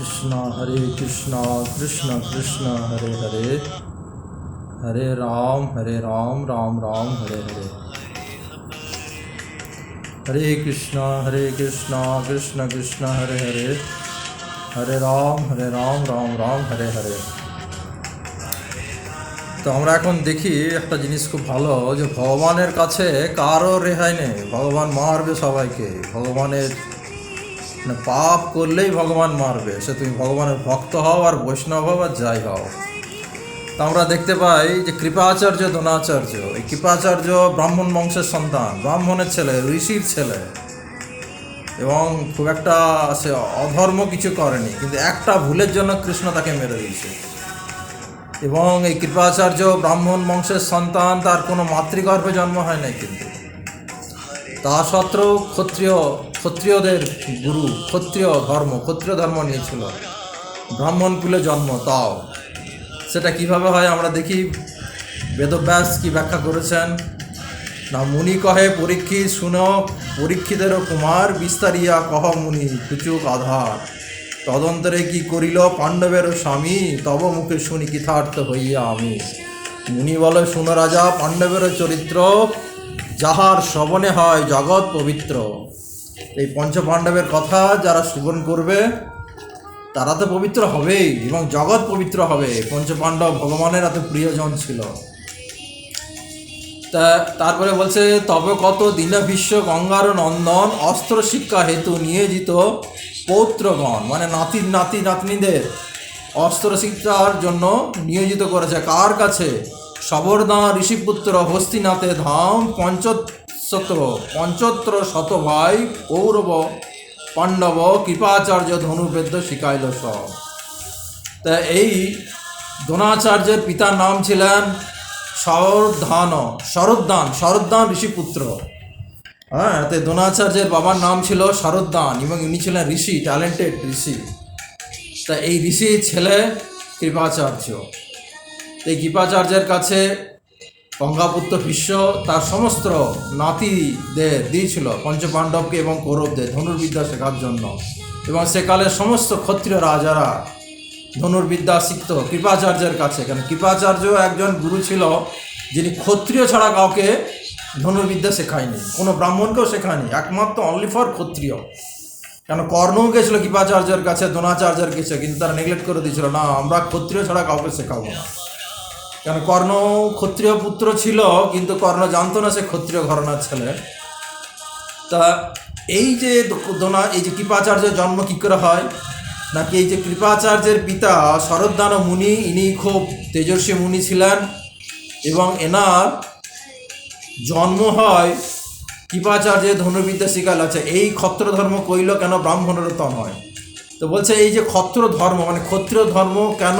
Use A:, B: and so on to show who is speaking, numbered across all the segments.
A: কৃষ্ণ হরে কৃষ্ণ কৃষ্ণ কৃষ্ণ হরে হরে হরে রাম হরে রাম রাম রাম হরে হরে হরে কৃষ্ণ হরে কৃষ্ণ কৃষ্ণ কৃষ্ণ হরে হরে হরে রাম হরে রাম রাম রাম হরে হরে তো আমরা এখন দেখি একটা জিনিস খুব ভালো যে ভগবানের কাছে কারো রেহাই নেই ভগবান মারবে সবাইকে ভগবানের মানে পাপ করলেই ভগবান মারবে সে তুমি ভগবানের ভক্ত হও আর বৈষ্ণব হও আর যাই হও তা আমরা দেখতে পাই যে কৃপাচার্য দোনাচার্য এই কৃপাচার্য ব্রাহ্মণ বংশের সন্তান ব্রাহ্মণের ছেলে ঋষির ছেলে এবং খুব একটা সে অধর্ম কিছু করেনি কিন্তু একটা ভুলের জন্য কৃষ্ণ তাকে মেরে দিয়েছে এবং এই কৃপাচার্য ব্রাহ্মণ বংশের সন্তান তার কোনো মাতৃগর্ভে জন্ম হয় নাই কিন্তু তা সত্ত্বেও ক্ষত্রিয় ক্ষত্রিয়দের গুরু ক্ষত্রিয় ধর্ম ক্ষত্রিয় ধর্ম নিয়েছিল ব্রাহ্মণকুলে জন্ম তাও সেটা কিভাবে হয় আমরা দেখি বেদব্যাস কি ব্যাখ্যা করেছেন না মুনি কহে পরীক্ষিত শুন পরীক্ষিতের কুমার বিস্তারিয়া কহ মুনি কুচুক আধার তদন্তরে কি করিল পাণ্ডবের স্বামী তব মুখে শুনি কৃথার্থ হইয়া আমি মুনি বলে শুন রাজা পাণ্ডবের চরিত্র যাহার শ্রবণে হয় জগৎ পবিত্র এই পঞ্চপাণ্ডবের কথা যারা শ্রবণ করবে তারা তো পবিত্র হবেই এবং জগৎ পবিত্র হবে পঞ্চপাণ্ডব ভগবানের এত প্রিয়জন ছিল তা তারপরে বলছে তবে কত দিন বিশ্ব গঙ্গার নন্দন অস্ত্র শিক্ষা হেতু নিয়োজিত পৌত্রগণ মানে নাতি নাতি নাতনিদের অস্ত্র শিক্ষার জন্য নিয়োজিত করেছে কার কাছে সবরদা ঋষিপুত্র হস্তিনাথে ধাম পঞ্চত পঞ্চত্র শত ভাই কৌরব পাণ্ডব কৃপাচার্য ধনুবেদ্য শিকাইল সব তা এই দ্রোণাচার্যের পিতার নাম ছিলেন শরদ্ধান শরদ্দান শরদ্দান ঋষিপুত্র হ্যাঁ তাই দ্রোণাচার্যের বাবার নাম ছিল শরদ্দান এবং ইনি ছিলেন ঋষি ট্যালেন্টেড ঋষি তা এই ঋষির ছেলে কৃপাচার্য এই কৃপাচার্যের কাছে গঙ্গাপুত্র বিশ্ব তার সমস্ত নাতিদের দিয়েছিল পঞ্চপাণ্ডবকে এবং কৌরবদের ধনুর্বিদ্যা শেখার জন্য এবং সেকালে সমস্ত ক্ষত্রিয় রাজারা ধনুর্বিদ্যা শিখত কৃপাচার্যের কাছে কেন কৃপাচার্য একজন গুরু ছিল যিনি ক্ষত্রিয় ছাড়া কাউকে ধনুর্বিদ্যা শেখায়নি কোনো ব্রাহ্মণকেও শেখায়নি একমাত্র অনলি ফর ক্ষত্রিয় কেন কর্ণও গেছিলো কৃপাচার্যের কাছে দোনাচার্যের কাছে কিন্তু তারা নেগলেক্ট করে দিয়েছিল না আমরা ক্ষত্রিয় ছাড়া কাউকে শেখাবো না কেন কর্ণ ক্ষত্রিয় পুত্র ছিল কিন্তু কর্ণ জানত না সে ক্ষত্রিয় ঘরনার ছেলে তা এই যে দোনা এই যে কৃপাচার্যের জন্ম কী করে হয় নাকি এই যে কৃপাচার্যের পিতা শরদ্দান মুনি ইনি খুব তেজস্বী মুনি ছিলেন এবং এনার জন্ম হয় কৃপাচার্যের ধনুবিদ্যা শিকাল আছে এই ক্ষত্র ধর্ম কইল কেন ব্রাহ্মণেরও নয় তো বলছে এই যে ক্ষত্র ধর্ম মানে ক্ষত্রিয় ধর্ম কেন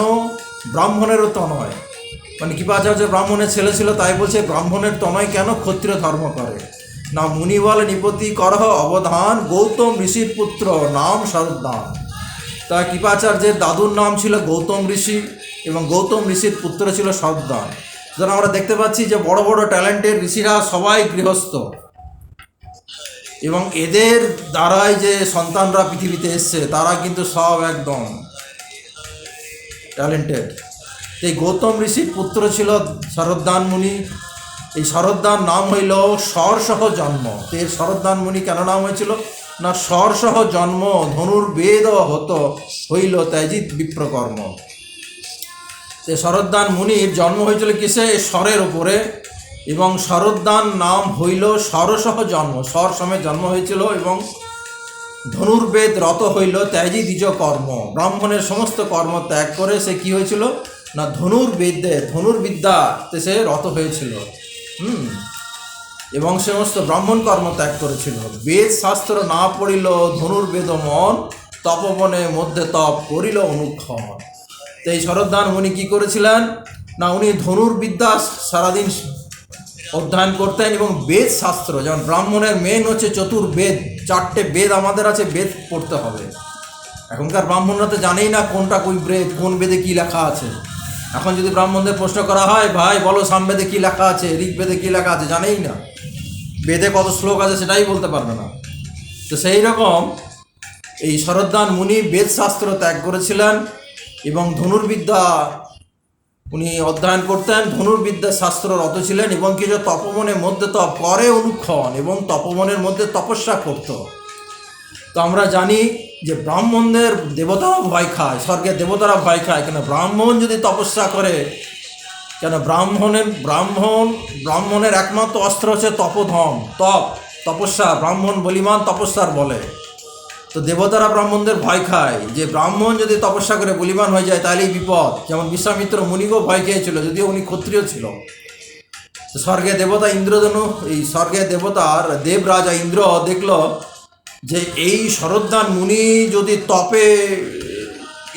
A: ব্রাহ্মণেরও নয় মানে যে ব্রাহ্মণের ছেলে ছিল তাই বলছে ব্রাহ্মণের তনয় কেন ক্ষত্রিয় ধর্ম করে না বলে নিপতি করহ অবধান গৌতম ঋষির পুত্র নাম শরদ্দান তা কৃপাচার্যের দাদুর নাম ছিল গৌতম ঋষি এবং গৌতম ঋষির পুত্র ছিল শরদ্দান যেন আমরা দেখতে পাচ্ছি যে বড় বড় ট্যালেন্টের ঋষিরা সবাই গৃহস্থ এবং এদের দ্বারাই যে সন্তানরা পৃথিবীতে এসছে তারা কিন্তু সব একদম ট্যালেন্টেড এই গৌতম ঋষির পুত্র ছিল শরদ্দান মুনি এই শরদ্দান নাম হইল সরসহ জন্ম তো এর শরদ্দান মুনি কেন নাম হয়েছিল না সরসহ জন্ম ধনুর বেদ হত হইল ত্যাজিত বিপ্রকর্ম সে শরদ্দান মুনির জন্ম হয়েছিল কিসে স্বরের উপরে এবং শরদ্দান নাম হইল সরসহ জন্ম স্বর সময়ে জন্ম হয়েছিল এবং ধনুর্বেদ রত হইল ত্যাজি দ্বিজ কর্ম ব্রাহ্মণের সমস্ত কর্ম ত্যাগ করে সে কি হয়েছিল না ধনুর বিদ্যে ধনুর্বিদ্যাতে সে রত হয়েছিল হুম এবং সমস্ত ব্রাহ্মণ কর্ম ত্যাগ করেছিল বেদ শাস্ত্র না পড়িল ধনুর্বেদ মন তপবনে মধ্যে তপ করিল অনুক্ষণ তো এই শরদ্দান উনি কী করেছিলেন না উনি ধনুর্বিদ্যা সারাদিন অধ্যয়ন করতেন এবং বেদ শাস্ত্র যেমন ব্রাহ্মণের মেন হচ্ছে চতুর্বেদ চারটে বেদ আমাদের আছে বেদ পড়তে হবে এখনকার ব্রাহ্মণরা তো জানেই না কোনটা কোন বেদ কোন বেদে কী লেখা আছে এখন যদি ব্রাহ্মণদের প্রশ্ন করা হয় ভাই বলো সামবেদে কী লেখা আছে ঋগ্বেদে কী লেখা আছে জানেই না বেদে কত শ্লোক আছে সেটাই বলতে পারবে না তো সেই রকম এই শরদ্দান মুনি বেদশাস্ত্র ত্যাগ করেছিলেন এবং ধনুর্বিদ্যা উনি অধ্যয়ন করতেন ধনুর্বিদ্যা শাস্ত্র রত ছিলেন এবং কিছু তপমনের মধ্যে তো পরে অনুক্ষণ এবং তপমনের মধ্যে তপস্যা করত তো আমরা জানি যে ব্রাহ্মণদের দেবতাও ভয় খায় স্বর্গের দেবতারা ভয় খায় কেন ব্রাহ্মণ যদি তপস্যা করে কেন ব্রাহ্মণের ব্রাহ্মণ ব্রাহ্মণের একমাত্র অস্ত্র হচ্ছে তপধম তপ তপস্যা ব্রাহ্মণ বলিমান তপস্যার বলে তো দেবতারা ব্রাহ্মণদের ভয় খায় যে ব্রাহ্মণ যদি তপস্যা করে বলিমান হয়ে যায় তাহলেই বিপদ যেমন বিশ্বামিত্র মুনিকেও ভয় খেয়েছিল যদিও উনি ক্ষত্রিয় ছিল স্বর্গে দেবতা ইন্দ্রধনু এই স্বর্গের দেবতার দেবরাজা ইন্দ্র দেখলো যে এই শরদ্দান মুনি যদি তপে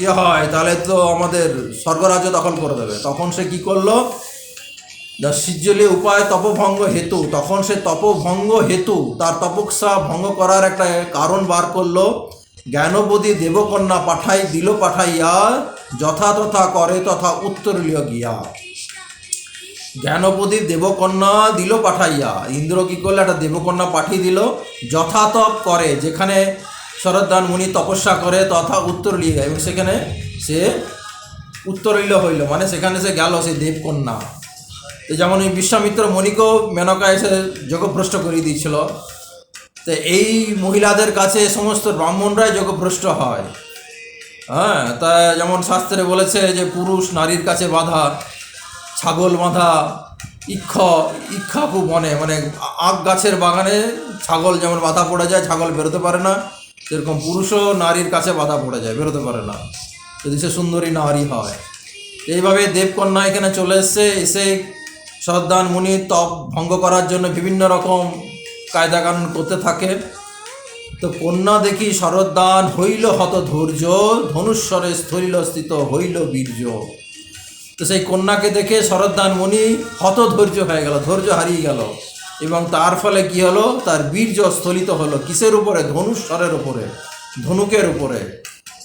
A: ইয়ে হয় তাহলে তো আমাদের স্বর্গরাজ্য দখল করে দেবে তখন সে কি করলো সিজ্জলীয় উপায় তপভঙ্গ হেতু তখন সে তপভঙ্গ হেতু তার তপস্যা ভঙ্গ করার একটা কারণ বার করলো জ্ঞানবদী দেবকন্যা পাঠাই দিল পাঠাইয়া যথা তথা করে তথা উত্তরলীয় গিয়া জ্ঞানপ্রদীপ দেবকন্যা দিল পাঠাইয়া ইন্দ্র কী করলে একটা দেবকন্যা পাঠিয়ে দিল যথাতপ করে যেখানে শরদ্দান মুনি তপস্যা করে তথা উত্তর লিয়ে এবং সেখানে সে উত্তরীয় হইল মানে সেখানে সে গেল সে দেবকন্যা তো যেমন এই বিশ্বামিত্র মণিকেও মেনকা এসে যোগভ্রষ্ট করিয়ে দিয়েছিল তো এই মহিলাদের কাছে সমস্ত ব্রাহ্মণরাই যোগভ্রষ্ট হয় হ্যাঁ তা যেমন শাস্ত্রে বলেছে যে পুরুষ নারীর কাছে বাধা ছাগল বাঁধা ইক্ষা খুব মনে মানে আখ গাছের বাগানে ছাগল যেমন বাধা পড়ে যায় ছাগল বেরোতে পারে না সেরকম পুরুষও নারীর কাছে বাধা পড়ে যায় বেরোতে পারে না যদি সে সুন্দরী নারী হয় এইভাবে দেবকন্যা এখানে চলে এসছে এসে সদ্দান মুনি তপ ভঙ্গ করার জন্য বিভিন্ন রকম কায়দা কানুন করতে থাকে তো কন্যা দেখি শরদ্দান হইল হত ধৈর্য ধনুস্বরে স্থৈল স্থিত হইল বীর্য তো সেই কন্যাকে দেখে শরদ্দান মুনি ধৈর্য হয়ে গেল ধৈর্য হারিয়ে গেল এবং তার ফলে কি হলো তার বীর্য স্থলিত হলো কিসের উপরে ধনুস্বরের উপরে ধনুকের উপরে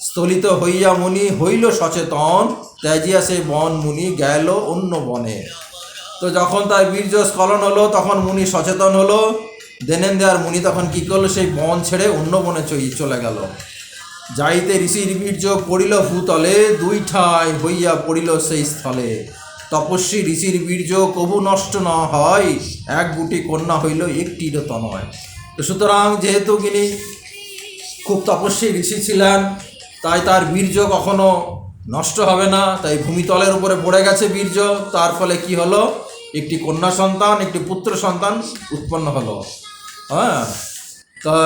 A: স্থলিত হইয়া মুনি হইল সচেতন ত্যাজিয়া সেই বন মুনি গেল অন্য বনে তো যখন তার বীর্য স্খলন হলো তখন মুনি সচেতন হলো দেনেন্দে আর মুনি তখন কী করলো সেই বন ছেড়ে অন্য বনে চলে গেল যাইতে ঋষির বীর্য পড়িল ভূতলে দুই ঠায় হইয়া পড়িল সেই স্থলে তপস্বী ঋষির বীর্য কবু নষ্ট না হয় এক গুটি কন্যা হইল একটির তনয় তো সুতরাং যেহেতু তিনি খুব তপস্বী ঋষি ছিলেন তাই তার বীর্য কখনো নষ্ট হবে না তাই ভূমিতলের উপরে পড়ে গেছে বীর্য তার ফলে কি হলো একটি কন্যা সন্তান একটি পুত্র সন্তান উৎপন্ন হলো হ্যাঁ তা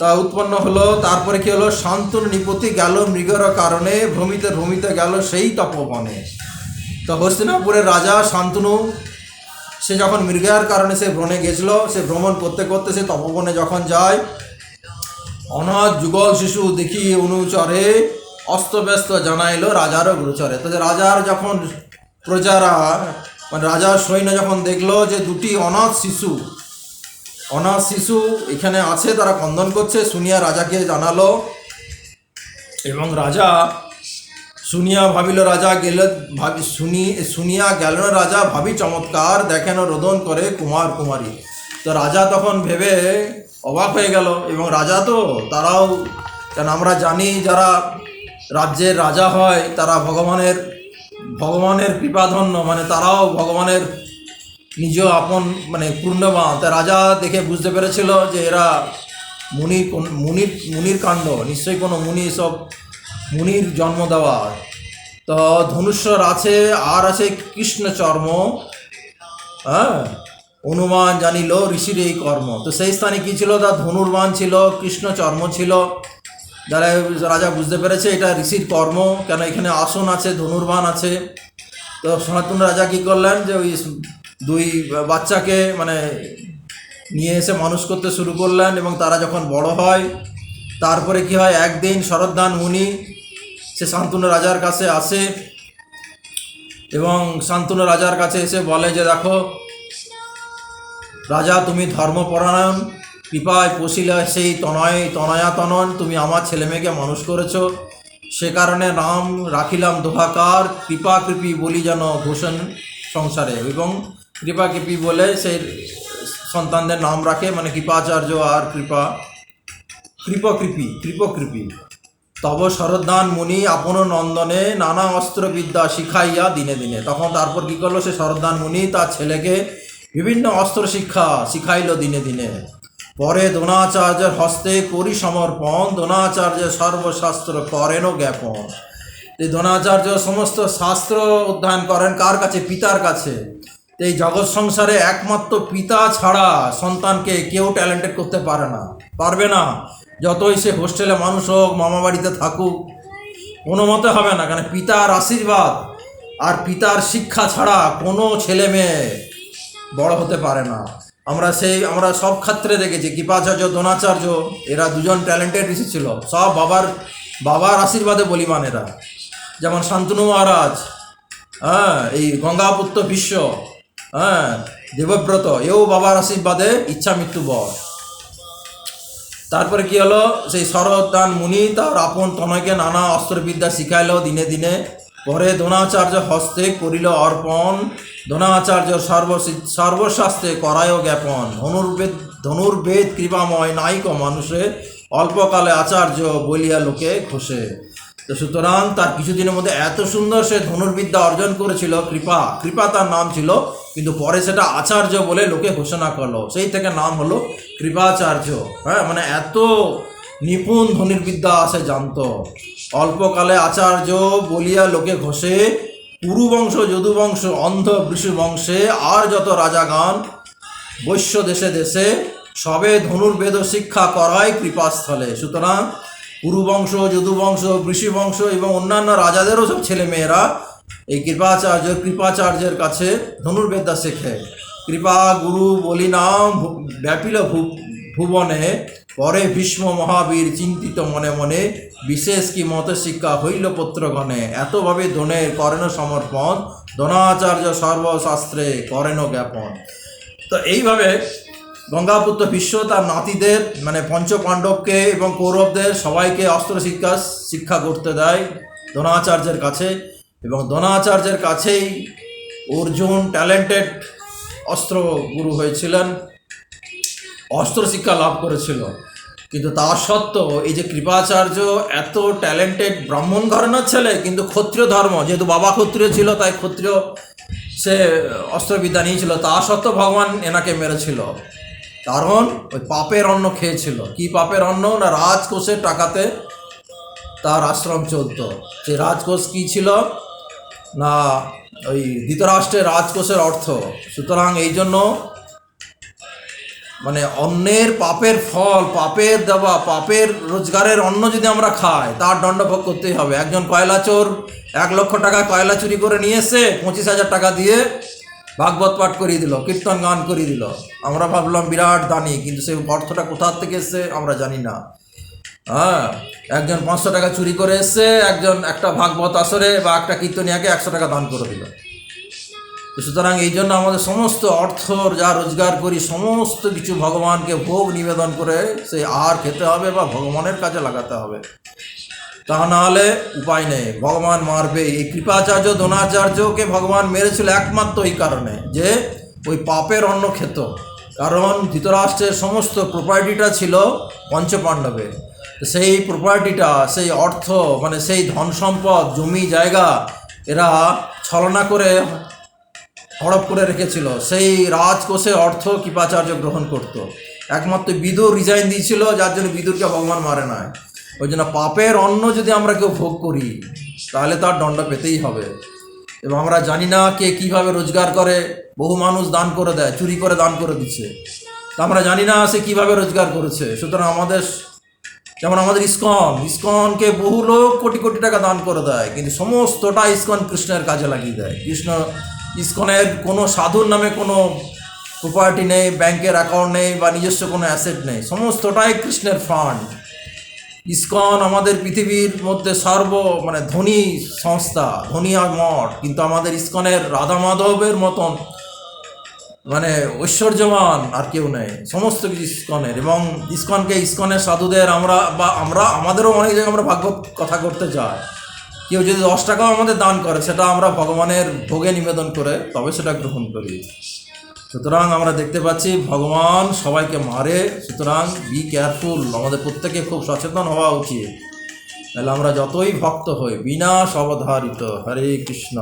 A: তা উৎপন্ন হলো তারপরে কি হলো শান্তর নিপতি গেল মৃগর কারণে ভ্রমিতে ভ্রমিতে গেল সেই তপবনে তো হস্তিনাপুরের রাজা শান্তনু সে যখন মৃগার কারণে সে ভ্রমণে গেছিল সে ভ্রমণ করতে করতে সে তপবনে যখন যায় অনাথ যুগল শিশু দেখি অনুচরে অস্তব্যস্ত জানাইল রাজারও গুরুচরে তো রাজার যখন প্রজারা মানে রাজার সৈন্য যখন দেখলো যে দুটি অনাথ শিশু অনাথ শিশু এখানে আছে তারা খন্দন করছে শুনিয়া রাজাকে জানালো এবং রাজা শুনিয়া ভাবিল রাজা গেল ভাবি শুনি শুনিয়া গেল রাজা ভাবি চমৎকার দেখেন রোদন করে কুমার কুমারী তো রাজা তখন ভেবে অবাক হয়ে গেল এবং রাজা তো তারাও কেন আমরা জানি যারা রাজ্যের রাজা হয় তারা ভগবানের ভগবানের কৃপাধন্য মানে তারাও ভগবানের নিজ আপন মানে পূর্ণবান তা রাজা দেখে বুঝতে পেরেছিল যে এরা মুনির মুনির মুনির কাণ্ড নিশ্চয়ই কোনো মুনি সব মুনির জন্ম দেওয়া তো ধনুষ্বর আছে আর আছে কৃষ্ণচর্ম হ্যাঁ অনুমান জানিল ঋষির এই কর্ম তো সেই স্থানে কী ছিল তার ধনুর্বান ছিল কৃষ্ণচর্ম ছিল যারা রাজা বুঝতে পেরেছে এটা ঋষির কর্ম কেন এখানে আসন আছে ধনুর্বান আছে তো সনাতন রাজা কী করলেন যে ওই দুই বাচ্চাকে মানে নিয়ে এসে মানুষ করতে শুরু করলেন এবং তারা যখন বড় হয় তারপরে কি হয় একদিন শরদ্ধান মুনি সে শান্তনু রাজার কাছে আসে এবং শান্তনু রাজার কাছে এসে বলে যে দেখো রাজা তুমি ধর্মপরায়ণ কৃপায় পশিলা সেই তনয় তনয়াতনন তুমি আমার ছেলেমেয়েকে মানুষ করেছো সে কারণে নাম রাখিলাম দোহাকার কৃপা কৃপি বলি যেন ঘোষণ সংসারে এবং কৃপা কৃপি বলে সেই সন্তানদের নাম রাখে মানে কৃপাচার্য আর কৃপা কৃপকৃপি কৃপকৃপি তব শরদান মুনি আপন নন্দনে নানা অস্ত্রবিদ্যা শিখাইয়া দিনে দিনে তখন তারপর কী করলো সে শরদান মুনি তার ছেলেকে বিভিন্ন অস্ত্র শিক্ষা শিখাইল দিনে দিনে পরে দ্রোণাচার্যের হস্তে করি সমর্পণ দ্রোণাচার্যের সর্বশাস্ত্র করেনও জ্ঞাপন দ্রোণাচার্য সমস্ত শাস্ত্র অধ্যয়ন করেন কার কাছে পিতার কাছে এই জগৎ সংসারে একমাত্র পিতা ছাড়া সন্তানকে কেউ ট্যালেন্টেড করতে পারে না পারবে না যতই সে হোস্টেলে মানুষ হোক মামা বাড়িতে থাকুক কোনো মতে হবে না কেন পিতার আশীর্বাদ আর পিতার শিক্ষা ছাড়া কোনো ছেলে মেয়ে বড় হতে পারে না আমরা সেই আমরা সব ক্ষেত্রে দেখেছি কৃপাচার্য দ্রোণাচার্য এরা দুজন ট্যালেন্টেড ঋষি ছিল সব বাবার বাবার আশীর্বাদে বলিমান এরা যেমন শান্তনু মহারাজ হ্যাঁ এই গঙ্গাপুত্র বিশ্ব হ্যাঁ দেবব্রত এও বাবার আশীর্বাদে ইচ্ছা মৃত্যু বর তারপরে কি হলো সেই শরদান মুনি তার আপন তনয়কে নানা অস্ত্রবিদ্যা শিখাইল দিনে দিনে পরে দ্রোণাচার্য হস্তে করিল অর্পণ দ্রোণাচার্য সর্ব সর্বশাস্ত্রে করায় জ্ঞাপন ধনুর্বেদ ধনুর্বেদ কৃপাময় নায়িক মানুষে অল্পকালে আচার্য বলিয়া লোকে খসে তো সুতরাং তার কিছুদিনের মধ্যে এত সুন্দর সে ধনুর্বিদ্যা অর্জন করেছিল কৃপা কৃপা তার নাম ছিল কিন্তু পরে সেটা আচার্য বলে লোকে ঘোষণা করলো সেই থেকে নাম হলো কৃপাচার্য হ্যাঁ মানে এত নিপুণ বিদ্যা আসে জানত অল্পকালে আচার্য বলিয়া লোকে ঘষে পুরুবংশ যদুবংশ অন্ধ বৃষ বংশে আর যত রাজাগান বৈশ্য দেশে দেশে সবে ধনুর্বেদ শিক্ষা করায় কৃপাস্থলে সুতরাং পুরুবংশ যদুবংশ বংশ এবং অন্যান্য রাজাদেরও সব ছেলেমেয়েরা এই কৃপাচার্য কৃপাচার্যের কাছে ধনুর্বেদা শেখে কৃপা গুরু বলি নাম ব্যাপিল ভুবনে পরে ভীষ্ম মহাবীর চিন্তিত মনে মনে বিশেষ কি মত শিক্ষা হইল পত্রগণে এতভাবে ধনের করেন সমর্পণ ধনাচার্য সর্বশাস্ত্রে করেন জ্ঞাপন তো এইভাবে গঙ্গাপুত্র বিশ্ব তার নাতিদের মানে পঞ্চপাণ্ডবকে এবং কৌরবদের সবাইকে অস্ত্র শিক্ষা শিক্ষা করতে দেয় ধনাচার্যের কাছে এবং দনাচার্যের কাছেই অর্জুন ট্যালেন্টেড অস্ত্র গুরু হয়েছিলেন অস্ত্র শিক্ষা লাভ করেছিল কিন্তু তা সত্ত্বেও এই যে কৃপাচার্য এত ট্যালেন্টেড ব্রাহ্মণ ঘরানার ছেলে কিন্তু ক্ষত্রিয় ধর্ম যেহেতু বাবা ক্ষত্রিয় ছিল তাই ক্ষত্রিয় সে অস্ত্রবিদ্যা নিয়েছিল তা সত্ত্বেও ভগবান এনাকে মেরেছিল কারণ ওই পাপের অন্ন খেয়েছিল কি পাপের অন্ন না রাজকোষের টাকাতে তার আশ্রম চলত সে রাজকোষ কী ছিল না ওই ধৃতরাষ্ট্রের রাজকোষের অর্থ সুতরাং এই জন্য মানে অন্যের পাপের ফল পাপের দেওয়া পাপের রোজগারের অন্ন যদি আমরা খাই তার দণ্ডভোগ করতেই হবে একজন কয়লা চোর এক লক্ষ টাকা কয়লা চুরি করে নিয়ে এসে পঁচিশ হাজার টাকা দিয়ে ভাগবত পাঠ করিয়ে দিল কীর্তন গান করিয়ে দিল আমরা ভাবলাম বিরাট দানি কিন্তু সেই অর্থটা কোথার থেকে এসে আমরা জানি না হ্যাঁ একজন পাঁচশো টাকা চুরি করে এসছে একজন একটা ভাগবত আসরে বা একটা কীর্তনিয়াকে একশো টাকা দান করে দিল সুতরাং এই জন্য আমাদের সমস্ত অর্থ যা রোজগার করি সমস্ত কিছু ভগবানকে ভোগ নিবেদন করে সেই আহার খেতে হবে বা ভগবানের কাজে লাগাতে হবে তা নাহলে উপায় নেই ভগবান মারবে এই কৃপাচার্য দোনাচার্যকে ভগবান মেরেছিল একমাত্র এই কারণে যে ওই পাপের অন্ন খেত কারণ ধৃতরাষ্ট্রের সমস্ত প্রপার্টিটা ছিল পঞ্চপাণ্ডবের সেই প্রপার্টিটা সেই অর্থ মানে সেই ধন সম্পদ জমি জায়গা এরা ছলনা করে হড়প করে রেখেছিল সেই রাজকোষে অর্থ কৃপাচার্য গ্রহণ করত। একমাত্র বিদুর রিজাইন দিয়েছিল যার জন্য বিদুরকে ভগবান মারে না ওই জন্য পাপের অন্ন যদি আমরা কেউ ভোগ করি তাহলে তার দণ্ড পেতেই হবে এবং আমরা জানি না কে কীভাবে রোজগার করে বহু মানুষ দান করে দেয় চুরি করে দান করে দিচ্ছে তা আমরা জানি না সে কীভাবে রোজগার করেছে সুতরাং আমাদের যেমন আমাদের ইস্কন ইস্কনকে বহু লোক কোটি কোটি টাকা দান করে দেয় কিন্তু সমস্তটা ইস্কন কৃষ্ণের কাজে লাগিয়ে দেয় কৃষ্ণ ইস্কনের কোনো সাধুর নামে কোনো প্রপার্টি নেই ব্যাংকের অ্যাকাউন্ট নেই বা নিজস্ব কোনো অ্যাসেট নেই সমস্তটাই কৃষ্ণের ফান্ড ইস্কন আমাদের পৃথিবীর মধ্যে সর্ব মানে ধনী সংস্থা ধনী আর মঠ কিন্তু আমাদের ইস্কনের রাধা মাধবের মতন মানে ঐশ্বর্যমান আর কেউ নেই সমস্ত কিছু ইস্কনের এবং ইস্কনকে ইস্কনের সাধুদের আমরা বা আমরা আমাদেরও অনেক জায়গায় আমরা ভাগ্য কথা করতে চাই কেউ যদি দশ টাকাও আমাদের দান করে সেটা আমরা ভগবানের ভোগে নিবেদন করে তবে সেটা গ্রহণ করি সুতরাং আমরা দেখতে পাচ্ছি ভগবান সবাইকে মারে সুতরাং বি কেয়ারফুল আমাদের প্রত্যেকে খুব সচেতন হওয়া উচিত তাহলে আমরা যতই ভক্ত হই বিনা অবধারিত হরে কৃষ্ণ